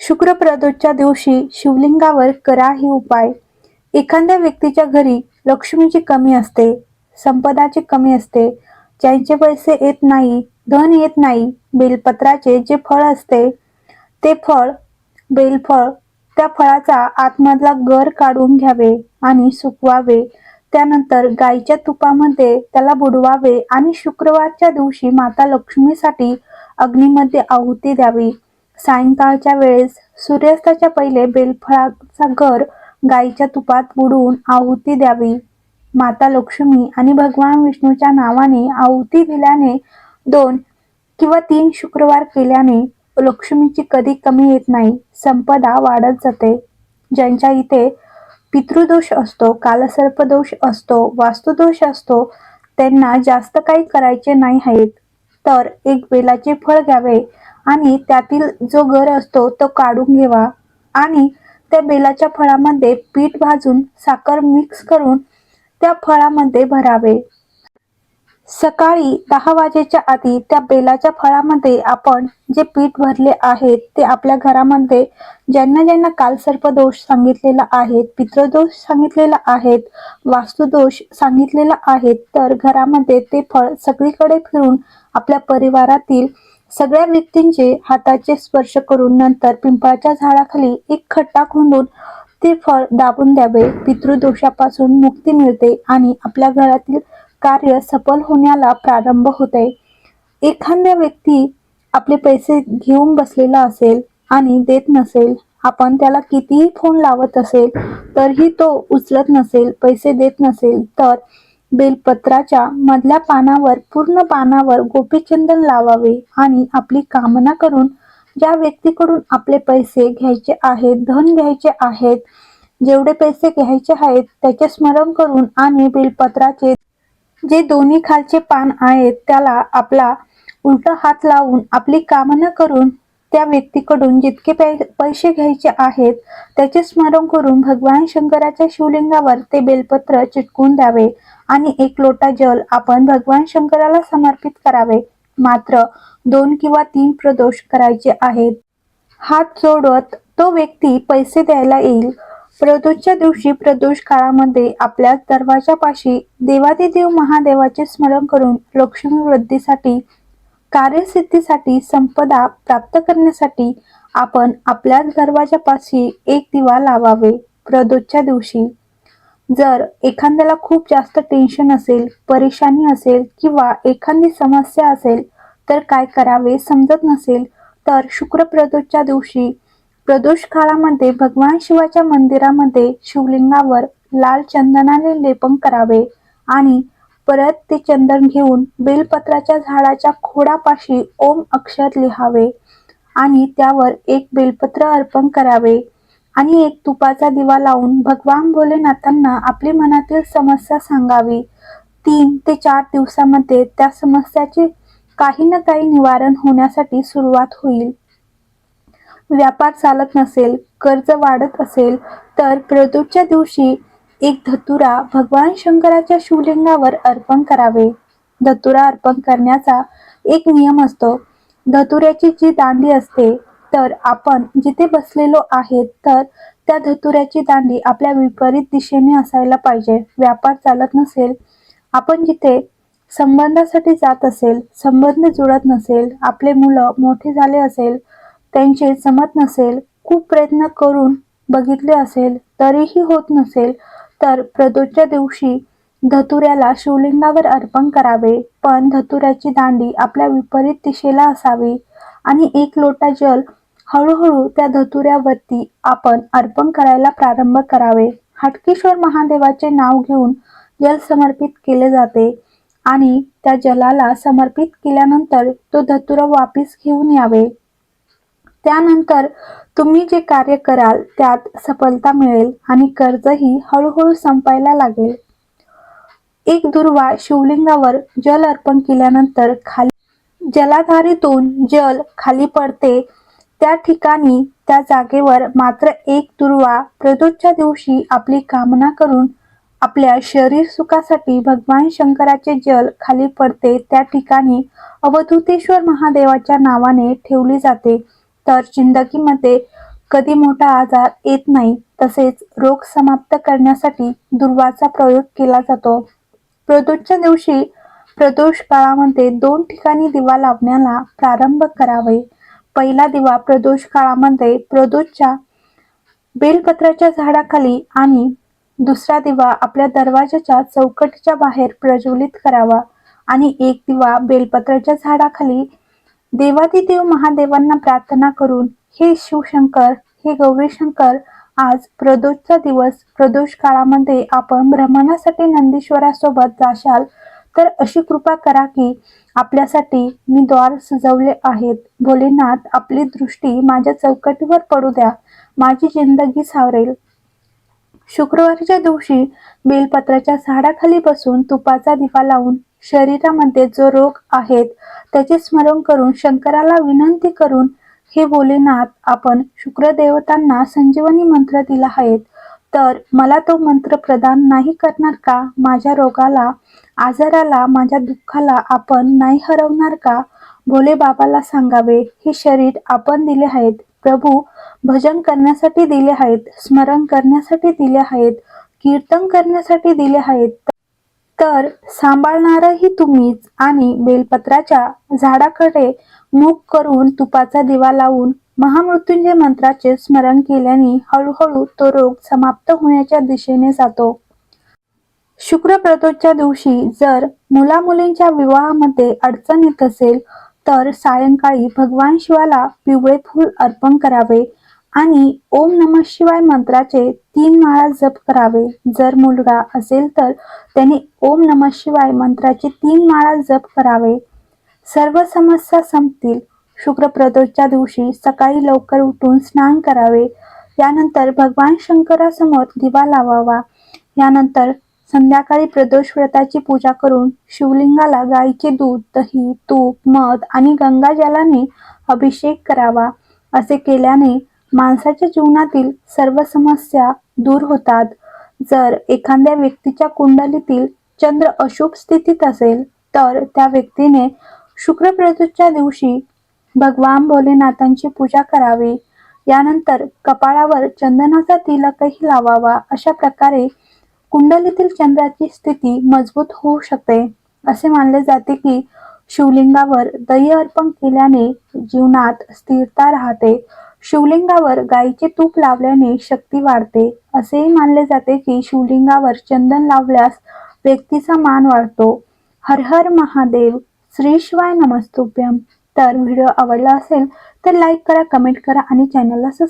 शुक्रप्रदोषच्या दिवशी शिवलिंगावर करा ही उपाय. एखाद्या व्यक्तीच्या घरी लक्ष्मीची कमी असते संपदाची कमी असते ज्यांचे पैसे येत नाही धन येत नाही बेलपत्राचे जे फळ असते ते फळ बेलफळ त्या फळाचा आतमधला गर काढून घ्यावे आणि सुकवावे. त्यानंतर गाईच्या तुपामध्ये त्याला बुडवावे आणि शुक्रवारच्या दिवशी माता लक्ष्मीसाठी अग्नीमध्ये आहुती द्यावी. सायंकाळच्या वेळेस सूर्यास्ताच्या पहिले बेलफळाचा घर गाईच्या तुपात बुडवून आहुती द्यावी. माता लक्ष्मी आणि भगवान विष्णूच्या नावाने आहुती दिल्याने दोन किंवा तीन शुक्रवार केल्याने लक्ष्मीची कधी कमी येत नाही संपदा वाढत जाते. ज्यांच्या इथे पितृदोष असतो कालसर्पदोष असतो वास्तुदोष असतो त्यांना जास्त काही करायचे नाही आहेत. तर एक बेलाचे फळ घ्यावे आणि त्यातील जो गर असतो तो काढून घ्यावा आणि त्या बेलाच्या फळामध्ये पीठ भाजून साखर मिक्स करून त्या फळामध्ये भरावे. सकाळी दहा वाजेच्या आधी त्या बेलाच्या फळामध्ये आपण जे पीठ भरले आहेत ते आपल्या घरामध्ये ज्यांना ज्यांना कालसर्प दोष सांगितलेला आहे पितृदोष सांगितलेला आहेत वास्तुदोष सांगितलेला आहे तर घरामध्ये ते फळ सगळीकडे फिरून आपल्या परिवारातील सगळ्या व्यक्तींचे हाताचे स्पर्श करून नंतर पिंपळाच्या झाडाखाली एक खट्टा खोंडून ते फळ दाबून द्यावे. पितृदोषापासून मुक्ती मिळते आणि आपल्या घरातील कार्य सफल होण्याला प्रारंभ होते. एखाद्या व्यक्ती आपले पैसे घेऊन बसलेला असेल आणि देत नसेल आपण त्याला कितीही फोन लावत असेल तरीही तो उचलत नसेल पैसे देत नसेल तर बेलपत्राच्या मधल्या पानावर पूर्ण पानावर गोपीचंदन लावावे आणि आपली कामना करून ज्या व्यक्तीकडून आपले पैसे घ्यायचे आहेत धन घ्यायचे आहेत जेवढे पैसे घ्यायचे आहेत त्याचे स्मरण करून आणि बेलपत्राचे जे दोन्ही खालचे पान आहेत त्याला आपला उलटा हात लावून आपली कामना करून त्या व्यक्तीकडून जितके पै- पैसे घ्यायचे आहेत त्याचे स्मरण करून भगवान शंकराच्या शिवलिंगावर ते बेलपत्र चिटकून द्यावे आणि एक लोटा जल आपण भगवान शंकराला समर्पित करावे. मात्र दोन किंवा तीन प्रदोष करायचे आहेत. हात जोडत तो व्यक्ती पैसे द्यायला येईल. प्रदोषच्या दिवशी प्रदोष काळामध्ये आपल्या दरवाजापाशी देवादिदेव महादेवाचे स्मरण करून लक्ष्मी वृद्धीसाठी कार्यसिद्धीसाठी संपदा प्राप्त करण्यासाठी आपण आपल्या दरवाजापाशी एक दिवा लावावे प्रदोषच्या दिवशी. जर एखाद्याला खूप जास्त टेन्शन असेल परेशानी असेल किंवा एखादी समस्या असेल तर काय करावे समजत नसेल तर शुक्र प्रदोषच्या दिवशी प्रदोष काळामध्ये भगवान शिवाच्या मंदिरामध्ये शिवलिंगावर लाल चंदनाने लेपन करावे आणि परत ते चंदन घेऊन बेलपत्राच्या झाडाच्या खोडापाशी ओम अक्षर लिहावे आणि त्यावर एक बेलपत्र अर्पण करावे आणि एक तुपाचा दिवा लावून भगवान भोलेनाथांना आपली मनातील समस्या सांगावी. तीन ते चार दिवसामध्ये त्या समस्याचे काही ना काही निवारण होण्यासाठी सुरुवात होईल. व्यापार चालत नसेल कर्ज वाढत असेल तर प्रदूतच्या दिवशी एक धतुरा भगवान शंकराच्या शिवलिंगावर अर्पण करावे. धतुरा अर्पण करण्याचा एक नियम असतो. धतुऱ्याची जी दांडी असते तर आपण जिथे बसलेलो आहेत तर त्या धतुऱ्याची दांडी आपल्या विपरीत दिशेने असायला पाहिजे. व्यापार चालत नसेल आपण जिथे संबंधासाठी जात असेल संबंध जुळत नसेल आपले मुलं मोठे झाले असेल त्यांचे जमत नसेल खूप प्रयत्न करून बघितले असेल तरीही होत नसेल तर प्रदोषच्या दिवशी धतुऱ्याला शिवलिंगावर अर्पण करावे. पण धतुऱ्याची दांडी आपल्या विपरीत दिशेला असावी आणि एक लोटा जल हळूहळू त्या धतुऱ्यावरती आपण अर्पण करायला प्रारंभ करावे. हाटकेश्वर महादेवाचे नाव घेऊन जल समर्पित केले जाते आणि त्या जलाला समर्पित केल्यानंतर तो धतुरा वापिस घेऊन यावे. त्यानंतर तुम्ही जे कार्य कराल त्यात सफलता मिळेल आणि कर्जही हळूहळू संपायला लागेल. एक दुर्वा शिवलिंगावर जल अर्पण केल्यानंतर खाली जलाधारीतून जल खाली पडते. त्या ठिकाणी त्या जागेवर मात्र एक दुर्वा प्रदोषच्या दिवशी आपली कामना करून आपल्या शरीर सुखासाठी भगवान शंकराचे जल खाली पडते. त्या ठिकाणी अवधूतेश्वर महादेवाच्या नावाने ठेवली जाते. तर जिंदगीमध्ये कधी मोठा आजार येत नाही तसेच रोग समाप्त करण्यासाठी दुर्वाचा प्रयोग केला जातो. प्रदोषच्या दिवशी प्रदोष काळामध्ये दोन ठिकाणी दिवा लावण्याला प्रारंभ करावे. पहिला दिवा प्रदोष काळामध्ये प्रदोषच्या बेलपत्राच्या झाडाखाली आणि दुसरा दिवा आपल्या दरवाजाच्या चौकटीच्या बाहेर प्रज्वलित करावा आणि एक दिवा बेलपत्राच्या झाडाखाली देवादिदेव महादेवांना प्रार्थना करून हे शिवशंकर हे गौरीशंकर आज प्रदोषचा दिवस प्रदोष काळामध्ये आपण भ्रमणासाठी नंदीश्वरासोबत जाशाल तर अशी कृपा करा की आपल्यासाठी मी द्वार सजवले आहेत. भोलेनाथ आपली दृष्टी माझ्या चौकटीवर पडू द्या. माझी जिंदगी सावरेल. शुक्रवारच्या दिवशी बेलपत्राच्या झाडाखाली बसून तुपाचा दिवा लावून शरीरामध्ये जो रोग आहेत त्याचे स्मरण करून शंकराला विनंती करून हे भोलेनाथ आपण शुक्रदेवतांना संजीवनी मंत्र दिला आहेत तर मला तो मंत्र प्रदान नाही करणार का? माझ्या रोगाला आजाराला माझ्या दुःखाला आपण नाही हरवणार का? भोले बाबाला सांगावे हे शरीर आपण दिले आहेत. प्रभू भजन करण्यासाठी दिले आहेत स्मरण करण्यासाठी दिले आहेत कीर्तन करण्यासाठी दिले आहेत. तर सांभाळणारही तुम्हीच आणि बेलपत्राच्या झाडाकडे मुख करून तुपाचा दिवा लावून महामृत्युंजय मंत्राचे स्मरण केल्याने हळूहळू तो रोग समाप्त होण्याच्या दिशेने जातो. शुक्र प्रदोषच्या दिवशी जर मुला मुलींच्या विवाहामध्ये अडचण येत असेल तर सायंकाळी भगवान शिवाला पिवळे फूल अर्पण करावे. आणि ओम नम शिवाय मंत्राचे तीन माळा जप करावे. जर मुलगा असेल तर त्याने ओम नम शिवाय मंत्राचे तीन माळा जप करावे. सर्व समस्या संपतील. शुक्र प्रदोषच्या दिवशी सकाळी लवकर उठून स्नान करावे. यानंतर भगवान शंकरासमोर दिवा लावावा. यानंतर संध्याकाळी प्रदोष व्रताची पूजा करून शिवलिंगाला गायीचे दूध दही तूप मध आणि गंगाजलाने अभिषेक करावा. असे केल्याने माणसाच्या जीवनातील सर्व समस्या दूर होतात. जर एखाद्या व्यक्तीच्या कुंडलीतील चंद्र अशुभ स्थितीत असेल तर त्या व्यक्तीने शुक्रप्रदूच्या दिवशी भगवान भोलेनाथांची पूजा करावी. यानंतर कपाळावर चंदनाचा तिलकही लावावा अशा प्रकारे कुंडलीतील चंद्राची स्थिती मजबूत होऊ शकते. असे मानले जाते की शिवलिंगावर दही अर्पण केल्याने जीवनात स्थिरता राहते. शिवलिंगावर गायीचे तूप लावल्याने शक्ती वाढते. असेही मानले जाते की शिवलिंगावर चंदन लावल्यास व्यक्तीचा मान वाढतो. हर हर महादेव श्री शिवाय नमस्तुभ्यम तर व्हिडिओ आवडला असेल तर लाईक करा कमेंट करा आणि चॅनलला सबस्क्राईब